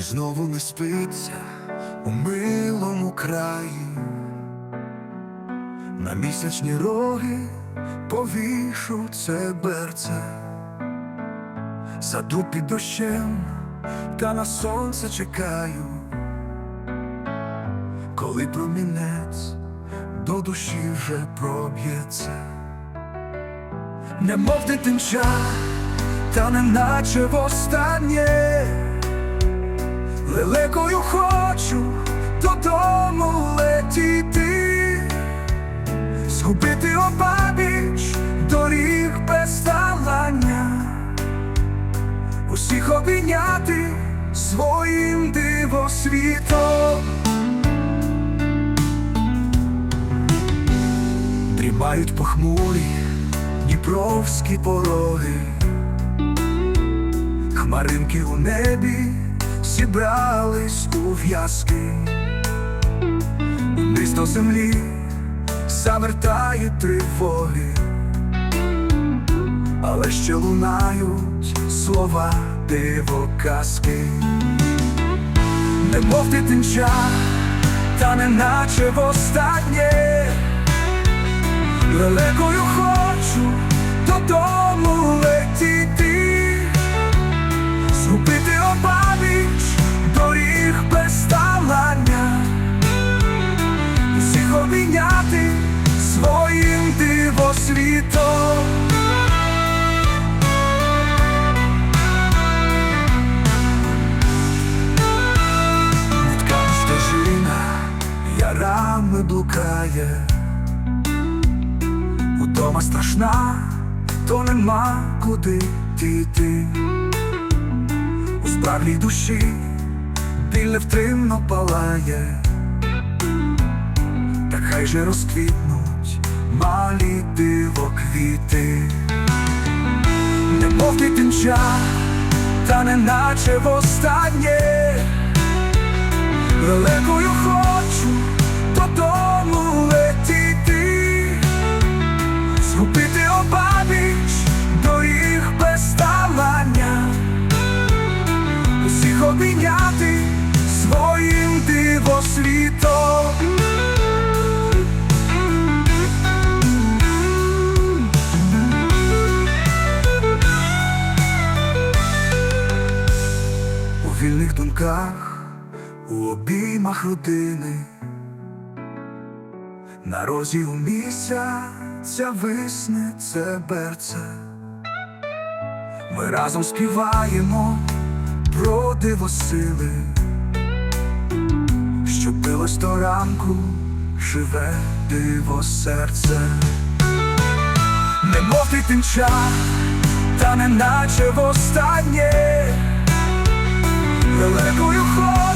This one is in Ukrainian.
і знову не спиться у милому краї, на місячні роги повішу це берце, саду під дощем та на сонце чекаю, коли промінець до душі вже проб'ється, немов дитинча, та неначе востаннє. Лелекою хочу додому летіти, згубити обабіч доріг без талання, усіх обійняти своїм дивосвітом. Дрімають похмурі дніпровські пороги, хмаринки у небі зібрались у в'язки, до землі завертає тривоги, але ще лунають слова дивоказки, немов дитинча, та неначе востаннє, лелекою хочу додому ярами блукає, Удома страшна, то нема куди дійти. У справлій душі біль невтримно палає, та хай же розквітнуть малі дивоквіти, немов дитинча, та неначе востаннє, великою хочу додому летіти, згубити обабіч доріг без талання усіх обійняти своїм дивосвітом. У вільних думках, у обіймах родини, на розі у місяця висне це берце. Ми разом співаємо про дивосили, що билось до ранку, живе диво серце, немов дитинча, та неначе востаннє, лелекою хочу додому